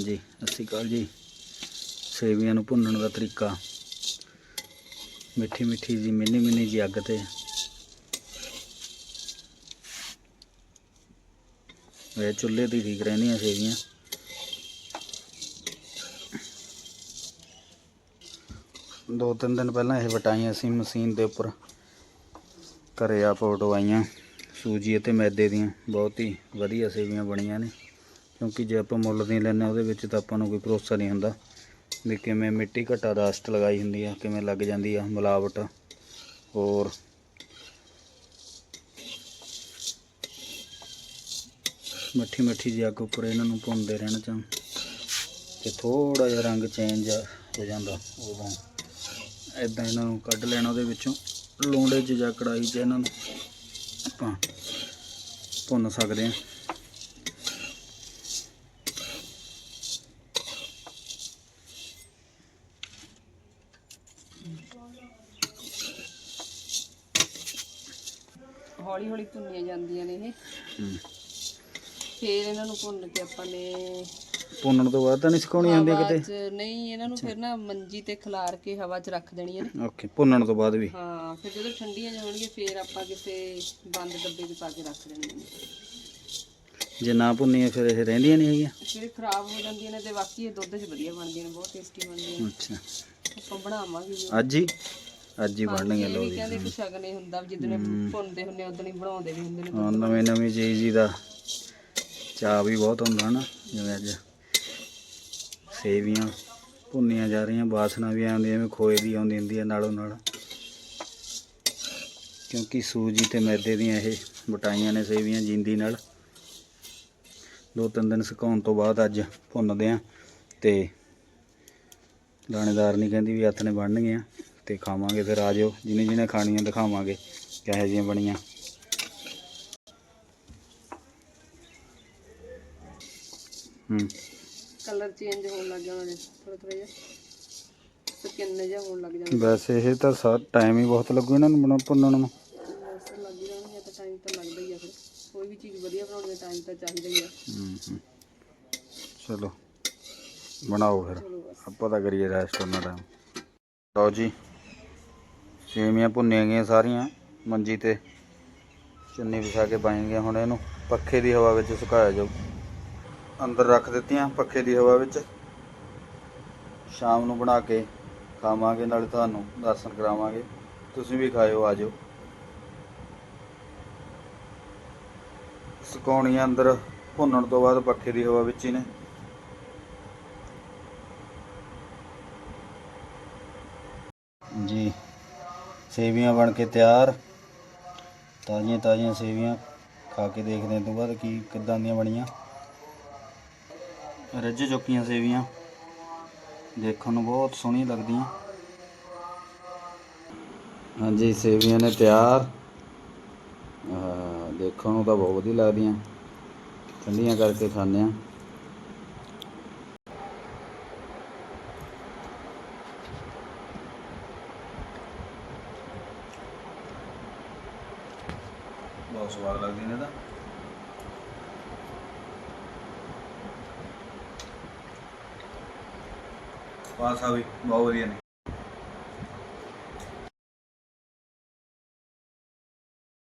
ਜੀ, ਸਤਿ ਸ਼੍ਰੀ ਅਕਾਲ ਜੀ। ਸੇਵੀਆਂ ਨੂੰ ਭੁੰਨਣ ਦਾ ਤਰੀਕਾ। ਮਿੱਠੀ ਮਿੱਠੀ ਜੀ, ਮਿੰਨੀ ਮਿੰਨੀ ਜੀ ਅੱਗ ਤੇ। ਇਹ ਚੁੱਲ੍ਹੇ 'ਤੇ ਠੀਕ ਰਹਿੰਦੀਆਂ ਸੇਵੀਆਂ। ਦੋ ਤਿੰਨ ਦਿਨ ਪਹਿਲਾਂ ਇਹ ਵਟਾਈਆਂ ਸੀ ਮਸ਼ੀਨ ਦੇ ਉੱਪਰ। ਘਰੇ ਆ ਫੋਟੋ ਸੂਜੀ ਅਤੇ ਮੈਦੇ ਦੀਆਂ, ਬਹੁਤ ਹੀ ਵਧੀਆ ਸੇਵੀਆਂ ਬਣੀਆਂ ਨੇ। ਕਿਉਂਕਿ ਜੇ ਆਪਾਂ ਮੁੱਲ ਦੀਆਂ ਲੈਂਦੇ ਹਾਂ ਉਹਦੇ ਵਿੱਚ ਤਾਂ ਆਪਾਂ ਨੂੰ ਕੋਈ ਭਰੋਸਾ ਨਹੀਂ ਹੁੰਦਾ ਵੀ ਕਿਵੇਂ ਮਿੱਟੀ ਘਟਾ ਰਸਟ ਲਗਾਈ ਹੁੰਦੀ ਆ, ਕਿਵੇਂ ਲੱਗ ਜਾਂਦੀ ਆ ਮਿਲਾਵਟ। ਹੋਰ। ਮੱਠੀ ਮੱਠੀ ਜਿਹੀ ਅੱਗ ਉੱਪਰ ਇਹਨਾਂ ਨੂੰ ਭੁੰਨਦੇ ਰਹਿਣਾ ਚਾਹ ਤੇ ਥੋੜਾ ਜਿਹਾ ਰੰਗ ਚੇਂਜ ਹੋ ਜਾਂਦਾ ਉਦੋਂ। ਇਦਾਂ ਇਹਨਾਂ ਨੂੰ ਕੱਢ ਲੈਣਾ ਉਹਦੇ ਵਿੱਚੋਂ। ਲੋਂਡੇ 'ਚ ਜਾਂ ਕੜਾਈ 'ਚ ਇਹਨਾਂ ਨੂੰ ਆਪਾਂ ਭੁੰਨ ਸਕਦੇ ਹਾਂ। ਹੌਲੀ ਹੌਲੀ ਭੁੰਨੀਆਂ ਜਾਂਦੀਆਂ ਨੇ ਇਹ। ਹੂੰ। ਫੇਰ ਇਹਨਾਂ ਨੂੰ ਭੁੰਨ ਕੇ ਆਪਾਂ ਨੇ ਭੁੰਨਣ ਤੋਂ ਬਾਅਦ ਤਾਂ ਨਹੀਂ ਸੁਕਾਉਣੀ ਹਵਾ ਕਿਤੇ? 'ਚ ਨਹੀਂ ਇਹਨਾਂ ਨੂੰ ਫਿਰ ਨਾ ਮੰਜੀ ਤੇ ਖਿਲਾਰ ਕੇ ਹਵਾ 'ਚ ਰੱਖ ਦੇਣੀਆਂ ਨੇ। ਓਕੇ ਭੁੰਨਣ ਤੋਂ ਬਾਅਦ ਵੀ? ਹਾਂ ਫਿਰ ਜਦੋਂ ਠੰਡੀਆਂ ਜਾਣਗੀਆਂ ਫੇਰ ਆਪਾਂ ਕਿਸੇ ਬੰਦ ਡੱਬੇ 'ਚ ਪਾ ਕੇ ਰੱਖ ਦੇਣੀਆਂ ਨੇ। ਜੇ ਨਾ ਭੁੰਨੀਆਂ ਫਿਰ ਇਹ ਰਹਿੰਦੀਆਂ ਨਹੀਂ ਹੈਗੀਆਂ? ਫਿਰ ਖਰਾਬ ਹੋ ਜਾਂਦੀਆਂ ਨੇ ਤੇ ਬਾਕੀ ਇਹ ਦੁੱਧ 'ਚ ਵਧੀਆ ਬਣਦੀਆਂ ਨੇ ਬਹੁਤ ਟੇਸਟੀ ਬਣਦੀਆਂ ਨੇ। ਅੱਛਾ। ਆਪਾਂ ਬਣਾਵਾਂਗੇ ਜੀ। ਅੱਜ ਹੀ? ਅੱਜ ਹੀ ਬਣਨਗੇ ਲੋ ਵੀ ਜੀ। ਕਹਿੰਦੇ ਕਿ ਸ਼ਗਨ ਹੀ ਹੁੰਦਾ ਜਿੱਦਣੇ ਭੁੰਨਦੇ ਹੁੰਦੇ ਉਦੋਂ ਹੀ ਬਣਾਉਂਦੇ ਵੀ ਹੁੰਦੇ ਨੇ ਹਾਂ ਨਵੇਂ ਨਵੀਂ ਚੀਜ਼ ਜੀ ਦਾ ਚਾਅ ਵੀ ਬਹੁਤ ਹੁੰਦਾ ਹਨਾ ਜਿਵੇਂ ਅੱਜ ਸੇਵੀਆਂ ਭੁੰਨੀਆਂ ਜਾ ਰਹੀਆਂ ਬਾਸਨਾ ਵੀ ਆਉਂਦੀ ਐਵੇਂ ਖੋਏ ਦੀ ਆਉਂਦੀ ਹੁੰਦੀ ਹੈ ਨਾਲੋਂ ਨਾਲ। ਕਿਉਂਕਿ ਸੂਜੀ ਤੇ ਮੈਦੇ ਦੀਆਂ ਇਹ ਬਟਾਈਆਂ ਨੇ ਸੇਵੀਆਂ ਜਿੰਦੀ ਨਾਲ। ਦੋ ਤਿੰਨ ਦਿਨ ਸੁਕਾਉਣ ਤੋਂ ਬਾਅਦ ਅੱਜ ਭੁੰਨਦੇ ਆ ਤੇ ਦਾਣੇਦਾਰ ਨਹੀਂ ਕਹਿੰਦੀ ਵੀ ਹੱਥ ਨੇ ਬਣਨਗੀਆਂ। ਤੇ ਖਾਵਾਂਗੇ ਫਿਰ ਆ ਜਾਓ। ਜਿਹਨੇ ਜਿਹਨੇ ਖਾਣੀਆਂ ਦਿਖਾਵਾਂਗੇ ਕਿਹੋ ਜਿਹੀਆਂ ਬਣੀਆਂ। ਹੂੰ। ਕਲਰ ਚੇਂਜ ਹੋਣ ਲੱਗ ਗਿਆ ਉਹਨਾਂ ਥੋੜਾ ਥੋੜਾ ਜਿਹਾ। ਸਕਿਨ ਜਿਹਾ ਹੋਣ ਲੱਗ ਜਾਂਦਾ ਵੈਸੇ ਇਹ ਤਾਂ ਸਾ ਟਾਈਮ ਹੀ ਬਹੁਤ ਲੱਗੂ ਇਹਨਾਂ ਨੂੰ ਬਣਾ ਭੁੰਨਣ ਨੂੰ। ਬਸ ਲੱਗ ਹੀ ਜਾਣਗੇ ਤਾਂ ਟਾਈਮ ਤਾਂ ਲੱਗਦਾ ਹੀ ਆ ਫਿਰ। ਕੋਈ ਵੀ ਚੀਜ਼ ਵਧੀਆ ਬਣਾਉਣ ਦਾ ਟਾਈਮ ਤਾਂ ਚਾਹੀਦਾ ਹੀ ਆ। ਹੂੰ ਹੂੰ। ਚਲੋ ਬਣਾਓ ਫਿਰ। ਆਪਾਂ ਤਾਂ ਕਰੀਏ ਰੈਸਟ ਉਹਨਾਂ ਟਾਈਮ ਲਓ ਜੀ। ਸੇਵੀਆਂ ਭੁੰਨੀਆਂ ਗਈਆਂ ਸਾਰੀਆਂ, ਮੰਜੀ ਤੇ ਚੁੰਨੀ ਵਿਛਾ ਕੇ ਪਾਈਆਂ ਹੁਣ ਇਹਨੂੰ ਪੱਖੇ ਦੀ ਹਵਾ ਵਿੱਚ ਸੁਕਾਇਆ ਜਾਊ। ਅੰਦਰ ਰੱਖ ਦਿੱਤੀਆਂ ਪੱਖੇ ਦੀ ਹਵਾ ਵਿੱਚ। ਸ਼ਾਮ ਨੂੰ ਬਣਾ ਕੇ ਖਾਵਾਂਗੇ, ਨਾਲੇ ਤੁਹਾਨੂੰ ਦਰਸ਼ਨ ਕਰਾਵਾਂਗੇ। ਤੁਸੀਂ ਵੀ ਖਾਇਓ, ਆ ਜਾਓ। ਸੁਕਾਉਣੀਆਂ ਅੰਦਰ ਭੁੰਨਣ ਤੋਂ ਬਾਅਦ ਪੱਖੇ ਦੀ ਹਵਾ ਵਿੱਚ ਹੀ ਨੇ ਜੀ ਸੇਵੀਆਂ ਬਣ ਕੇ ਤਿਆਰ। ਤਾਜ਼ੀਆਂ ਤਾਜ਼ੀਆਂ ਸੇਵੀਆਂ ਖਾ ਕੇ ਦੇਖਦੇ ਹਾਂ। ਤੋਂ ਬਾਅਦ ਕੀ, ਕਿੱਦਾਂ ਦੀਆਂ ਬਣੀਆਂ। ਰੱਜ ਚੁੱਕੀਆਂ ਸੇਵੀਆਂ। ਦੇਖਣ ਨੂੰ ਬਹੁਤ ਸੋਹਣੀਆਂ ਲੱਗਦੀਆਂ। ਹਾਂਜੀ, ਸੇਵੀਆਂ ਨੇ ਤਿਆਰ। ਦੇਖਣ ਨੂੰ ਤਾਂ ਬਹੁਤ ਵਧੀਆ ਲੱਗਦੀਆਂ। ਠੰਡੀਆਂ ਕਰਕੇ ਖਾਂਦੇ ਆ ਬਹੁਤ ਸਵਾਦ ਲੱਗਦੀ ਨੇ ਤਾਂ। ਪਾਸਾ ਵੀ ਬਹੁਤ ਵਧੀਆ ਨੇ।